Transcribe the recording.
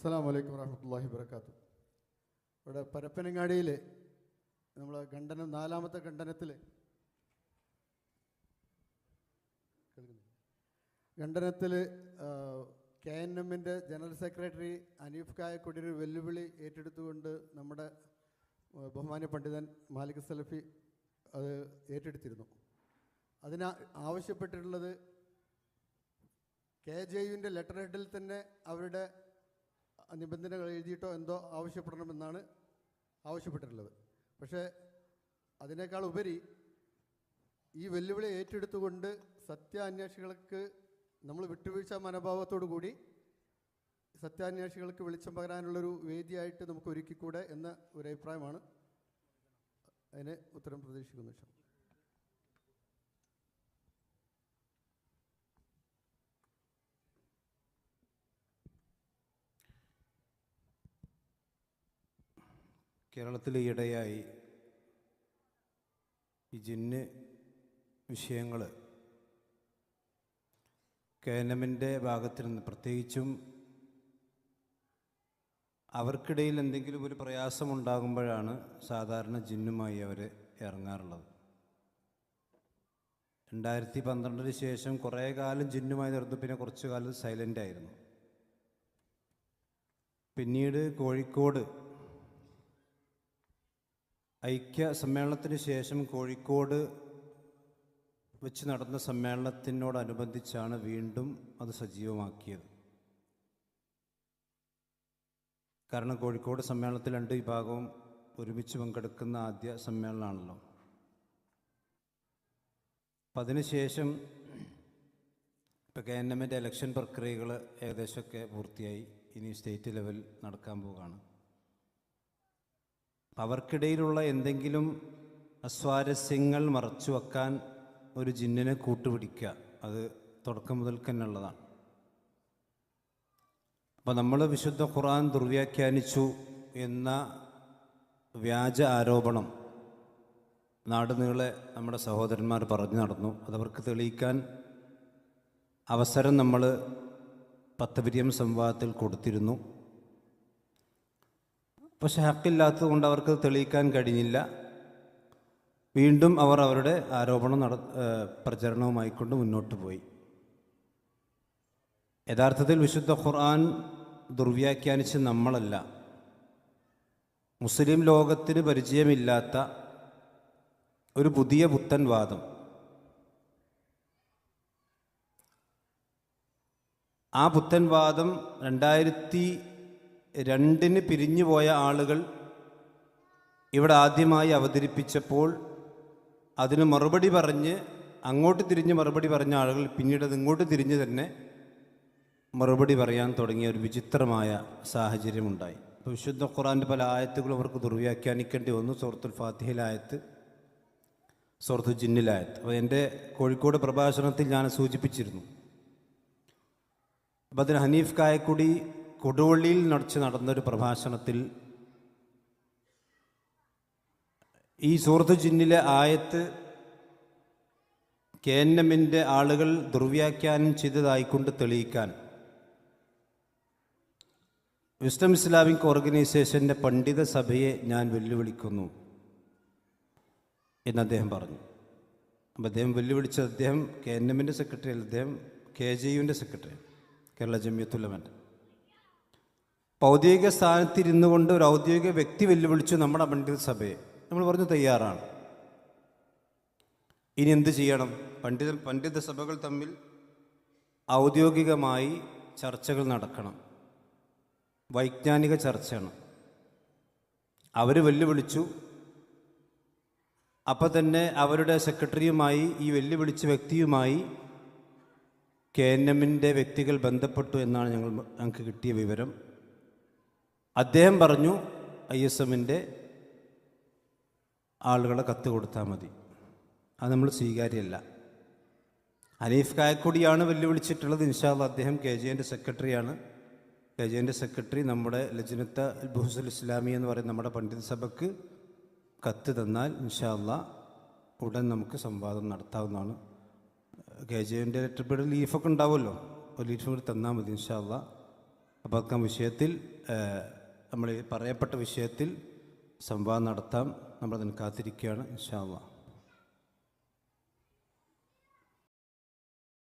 അസ്സാം വലൈക്കും വറഹമത്തല്ലാഹി വർക്കാത്തു ഇവിടെ പരപ്പനങ്ങാടിയിൽ നമ്മൾ ഖണ്ഡനം നാലാമത്തെ ഖണ്ഡനത്തിൽ ഖണ്ഡനത്തിൽ കെ എൻ എമ്മിന്റെ ജനറൽ സെക്രട്ടറി അനീഫ് കായക്കൊടി ഒരു വെല്ലുവിളി ഏറ്റെടുത്തുകൊണ്ട് നമ്മുടെ ബഹുമാന്യ പണ്ഡിതൻ മാലിക് സലഫി അത് ഏറ്റെടുത്തിരുന്നു. അതിന് ആവശ്യപ്പെട്ടിട്ടുള്ളത് കെ ജെ യുവിന്റെ ലെറ്റർ ഹെഡിൽ തന്നെ അവരുടെ നിബന്ധനകൾ എഴുതിയിട്ടോ എന്തോ ആവശ്യപ്പെടണമെന്നാണ് ആവശ്യപ്പെട്ടിട്ടുള്ളത്. പക്ഷേ അതിനേക്കാൾ ഉപരി ഈ വെല്ലുവിളി ഏറ്റെടുത്തുകൊണ്ട് സത്യാന്വേഷികൾക്ക് നമ്മൾ വിട്ടുവീഴ്ച മനോഭാവത്തോടു കൂടി സത്യാന്വേഷികൾക്ക് വെളിച്ചം പകരാനുള്ളൊരു വേദിയായിട്ട് നമുക്ക് ഒരുക്കിക്കൂടെ എന്ന ഒരു അഭിപ്രായമാണ് അതിന് ഉത്തരം പ്രതീക്ഷിക്കുന്നു ഇൻഷാ കേരളത്തിൽ ഈയിടെയായി ഈ ജിന്ന് വിഷയങ്ങൾ കെ എൻ എമ്മിന്റെ ഭാഗത്തു നിന്ന് പ്രത്യേകിച്ചും അവർക്കിടയിൽ എന്തെങ്കിലും ഒരു പ്രയാസമുണ്ടാകുമ്പോഴാണ് സാധാരണ ജിന്നുമായി അവർ ഇറങ്ങാറുള്ളത്. രണ്ടായിരത്തി പന്ത്രണ്ടിന് ശേഷം കുറേ കാലം ജിന്നുമായി നടന്നു പിന്നെ കുറച്ചു കാലം സൈലന്റ് ആയിരുന്നു. പിന്നീട് കോഴിക്കോട് ഐക്യ സമ്മേളനത്തിന് ശേഷം കോഴിക്കോട് വെച്ച് നടന്ന സമ്മേളനത്തിനോടനുബന്ധിച്ചാണ് വീണ്ടും അത് സജീവമാക്കിയത്. കാരണം കോഴിക്കോട് സമ്മേളനത്തിൽ രണ്ട് വിഭാഗവും ഒരുമിച്ച് പങ്കെടുക്കുന്ന ആദ്യ സമ്മേളനമാണല്ലോ. അപ്പം അതിനുശേഷം ഇപ്പോൾ കെ എൻ എമ്മിന്റെ ഇലക്ഷൻ പ്രക്രിയകൾ ഏകദേശമൊക്കെ പൂർത്തിയായി. ഇനി സ്റ്റേറ്റ് ലെവൽ നടക്കാൻ പോവുകയാണ്. അവർക്കിടയിലുള്ള എന്തെങ്കിലും അസ്വാരസ്യങ്ങൾ മറച്ചു വെക്കാൻ ഒരു ജിന്നിനെ കൂട്ടുപിടിക്കുക. അത് തുടക്കം മുതൽ തന്നെ ഉള്ളതാണ് അപ്പോൾ നമ്മൾ വിശുദ്ധ ഖുർആൻ ദുർവ്യാഖ്യാനിച്ചു എന്ന വ്യാജ ആരോപണം നാടുനീളെ നമ്മുടെ സഹോദരന്മാർ പറഞ്ഞു നടന്നു. അതവർക്ക് തെളിയിക്കാൻ അവസരം നമ്മൾ പത്തപിരിയം സംവാദത്തിൽ കൊടുത്തിരുന്നു. പക്ഷെ ഹക്കില്ലാത്തത് കൊണ്ട് അവർക്ക് തെളിയിക്കാൻ കഴിഞ്ഞില്ല. വീണ്ടും അവർ അവരുടെ ആരോപണം നട പ്രചരണവുമായിക്കൊണ്ട് മുന്നോട്ട് പോയി. യഥാർത്ഥത്തിൽ വിശുദ്ധ ഖുർആൻ ദുർവ്യാഖ്യാനിച്ച് നമ്മളല്ല. മുസ്ലിം ലോകത്തിന് പരിചയമില്ലാത്ത ഒരു പുതിയ പുത്തൻ വാദം ആ പുത്തൻവാദം രണ്ടായിരത്തി രണ്ടിന് പിരിഞ്ഞു പോയ ആളുകൾ ഇവിടെ ആദ്യമായി അവതരിപ്പിച്ചപ്പോൾ അതിന് മറുപടി പറഞ്ഞ് അങ്ങോട്ട് തിരിഞ്ഞ് മറുപടി പറഞ്ഞ ആളുകൾ പിന്നീട് അത് ഇങ്ങോട്ട് തിരിഞ്ഞ് തന്നെ മറുപടി പറയാൻ തുടങ്ങിയ ഒരു വിചിത്രമായ സാഹചര്യമുണ്ടായി. അപ്പോൾ വിശുദ്ധ ഖുറാന്റെ പല ആയത്തുകളും അവർക്ക് ദുർവ്യാഖ്യാനിക്കേണ്ടി വന്നു. സുഹൃത്തുൽ ഫാത്തിഹിലായത്ത് സുഹൃത്തു ജിന്നിലായത്ത് അപ്പോൾ എന്റെ കോഴിക്കോട് പ്രഭാഷണത്തിൽ ഞാൻ സൂചിപ്പിച്ചിരുന്നു. അപ്പം അതിന് ഹനീഫ് കായക്കുടി കൊടുവള്ളിയിൽ നടച്ച് നടന്നൊരു പ്രഭാഷണത്തിൽ ഈ സൂറത്ത് ജിന്നിലെ ആയത്ത് കെ എൻ എമ്മിന്റെ ആളുകൾ ദുർവ്യാഖ്യാനം ചെയ്തതായിക്കൊണ്ട് തെളിയിക്കാൻ. വിസ്ഡം ഇസ്ലാമിക് ഓർഗനൈസേഷന്റെ പണ്ഡിത സഭയെ ഞാൻ വെല്ലുവിളിക്കുന്നു എന്ന് അദ്ദേഹം പറഞ്ഞു. അപ്പം അദ്ദേഹം വെല്ലുവിളിച്ചത് അദ്ദേഹം കെ എൻ എമ്മിന്റെ സെക്രട്ടറി അദ്ദേഹം കെ ജെ യുവിന്റെ സെക്രട്ടറി കേരള ജമിയത്തുല്ലമന്റെ ഔദ്യോഗിക സ്ഥാനത്തിരുന്നു കൊണ്ട് ഒരു ഔദ്യോഗിക വ്യക്തി വെല്ലുവിളിച്ചു നമ്മുടെ പണ്ഡിത സഭയെ. നമ്മൾ പറഞ്ഞു തയ്യാറാണ്. ഇനി എന്ത് ചെയ്യണം? പണ്ഡിത പണ്ഡിത സഭകൾ തമ്മിൽ ഔദ്യോഗികമായി ചർച്ചകൾ നടക്കണം. വൈജ്ഞാനിക ചർച്ചയാണ്. അവർ വെല്ലുവിളിച്ചു. അപ്പോൾ തന്നെ അവരുടെ സെക്രട്ടറിയുമായി ഈ വെല്ലുവിളിച്ച വ്യക്തിയുമായി കെ എൻ എമ്മിന്റെ വ്യക്തികൾ ബന്ധപ്പെട്ടു എന്നാണ് ഞങ്ങൾ ഞങ്ങൾക്ക് കിട്ടിയ വിവരം. അദ്ദേഹം പറഞ്ഞു ഐ എസ് എമ്മിന്റെ ആളുകളെ കത്ത് കൊടുത്താൽ മതി. അത് നമ്മൾ സ്വീകാര്യമല്ല. അനീഫ് കായക്കൊടിയാണ് വെല്ലുവിളിച്ചിട്ടുള്ളത് ഇൻഷാല്ല അദ്ദേഹം കെ ജെ എന്റെ സെക്രട്ടറിയാണ്. കെ ജെ എന്റെ സെക്രട്ടറി നമ്മുടെ ലജ്നത്ത് ബുഹസുൽ ഇസ്ലാമി എന്ന് പറയുന്ന നമ്മുടെ പണ്ഡിത സഭയ്ക്ക് കത്ത് തന്നാൽ ഇൻഷാല്ല ഉടൻ നമുക്ക് സംവാദം നടത്താവുന്നതാണ്. കെ ജെ എന്റെ പേഡ് ലീഫൊക്കെ ഉണ്ടാവുമല്ലോ. ലീഫ് കൂടി തന്നാൽ മതി ഇൻഷാല്ല അപ്പോൾ ആ വിഷയത്തിൽ നമ്മൾ പറയപ്പെട്ട വിഷയത്തിൽ സംവാദം നടത്താം. നമ്മളതിന് കാത്തിരിക്കുകയാണ്. ഇൻഷാ